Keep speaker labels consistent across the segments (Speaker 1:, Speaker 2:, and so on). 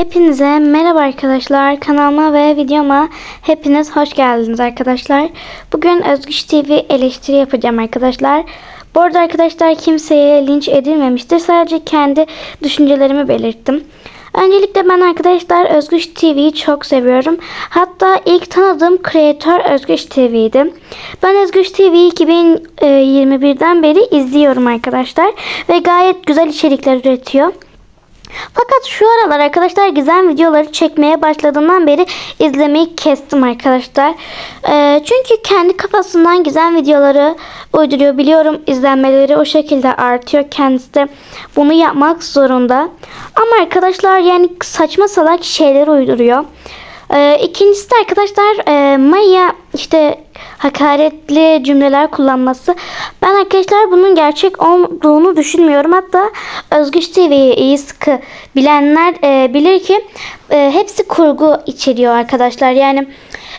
Speaker 1: Hepinize merhaba arkadaşlar. Kanalıma ve videoma hepiniz hoş geldiniz arkadaşlar. Bugün Özgüç TV eleştiri yapacağım arkadaşlar. Bu arada arkadaşlar kimseye linç edilmemiştir. Sadece kendi düşüncelerimi belirttim. Öncelikle ben arkadaşlar Özgüç TV'yi çok seviyorum. Hatta ilk tanıdığım kreatör Özgüç TV'ydi. Ben Özgüç TV'yi 2021'den beri izliyorum arkadaşlar. Ve gayet güzel içerikler üretiyor. Fakat şu aralar arkadaşlar gizem videoları çekmeye başladığımdan beri izlemeyi kestim arkadaşlar. Ee, çünkü kendi kafasından gizem videoları uyduruyor. Biliyorum izlenmeleri o şekilde artıyor. Kendisi de bunu yapmak zorunda. Ama arkadaşlar yani saçma salak şeyler uyduruyor. Ee, ikincisi de arkadaşlar e, Maya işte hakaretli cümleler kullanması. Ben arkadaşlar bunun gerçek olduğunu düşünmüyorum. Hatta Özgüç TV'yi iyi sıkı bilenler e, bilir ki e, hepsi kurgu içeriyor arkadaşlar. Yani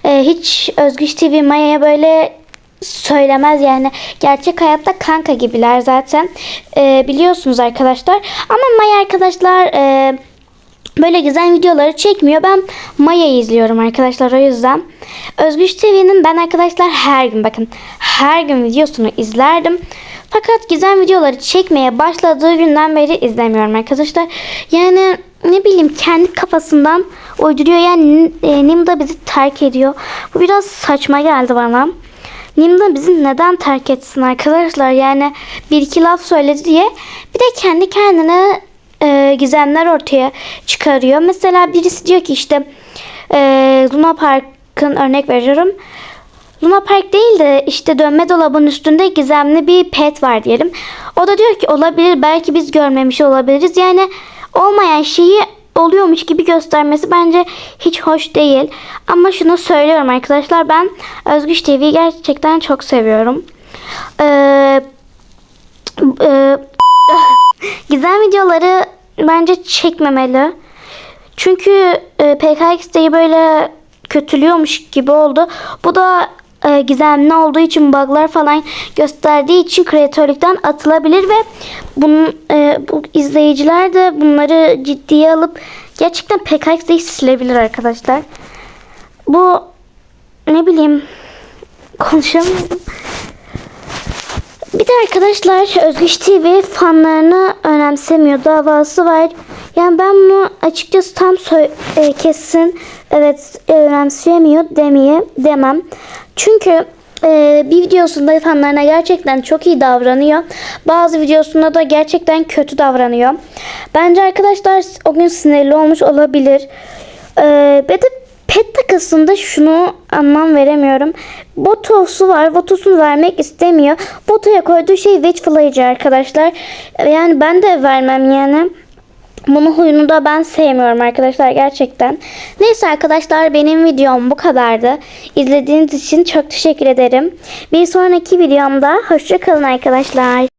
Speaker 1: e, hiç Özgüç TV Maya'ya böyle söylemez yani gerçek hayatta kanka gibiler zaten E, biliyorsunuz arkadaşlar ama Maya arkadaşlar e, böyle güzel videoları çekmiyor. Ben Maya'yı izliyorum arkadaşlar o yüzden. Özgüç TV'nin ben arkadaşlar her gün bakın her gün videosunu izlerdim. Fakat gizem videoları çekmeye başladığı günden beri izlemiyorum arkadaşlar. Yani ne bileyim kendi kafasından uyduruyor. Yani e, Nimda bizi terk ediyor. Bu biraz saçma geldi bana. Nimda bizi neden terk etsin arkadaşlar? Yani bir iki laf söyledi diye bir de kendi kendine e, gizemler ortaya çıkarıyor. Mesela birisi diyor ki işte e, Luna Park'ın örnek veriyorum. Luna Park değil de işte dönme dolabının üstünde gizemli bir pet var diyelim. O da diyor ki olabilir belki biz görmemiş olabiliriz. Yani olmayan şeyi oluyormuş gibi göstermesi bence hiç hoş değil. Ama şunu söylüyorum arkadaşlar ben Özgüç TV'yi gerçekten çok seviyorum. Eee e, Gizem videoları bence çekmemeli. Çünkü e, PKX'deyi böyle kötülüyormuş gibi oldu. Bu da e, gizemli olduğu için bug'lar falan gösterdiği için kreatörlükten atılabilir ve bunun e, bu izleyiciler de bunları ciddiye alıp gerçekten PKX'deyi silebilir arkadaşlar. Bu ne bileyim konuşamıyorum. Bir de arkadaşlar Özgüç TV fanlarını önemsemiyor. Davası var. Yani ben bunu açıkçası tam e, kesin evet e, önemseyemiyor demeye demem. Çünkü e, bir videosunda fanlarına gerçekten çok iyi davranıyor. Bazı videosunda da gerçekten kötü davranıyor. Bence arkadaşlar o gün sinirli olmuş olabilir. E, ve de pet takısında şunu anlam veremiyorum. Botosu var. Botosunu vermek istemiyor. Botoya koyduğu şey witch arkadaşlar. Yani ben de vermem yani. Bunu huyunu da ben sevmiyorum arkadaşlar gerçekten. Neyse arkadaşlar benim videom bu kadardı. İzlediğiniz için çok teşekkür ederim. Bir sonraki videomda hoşçakalın arkadaşlar.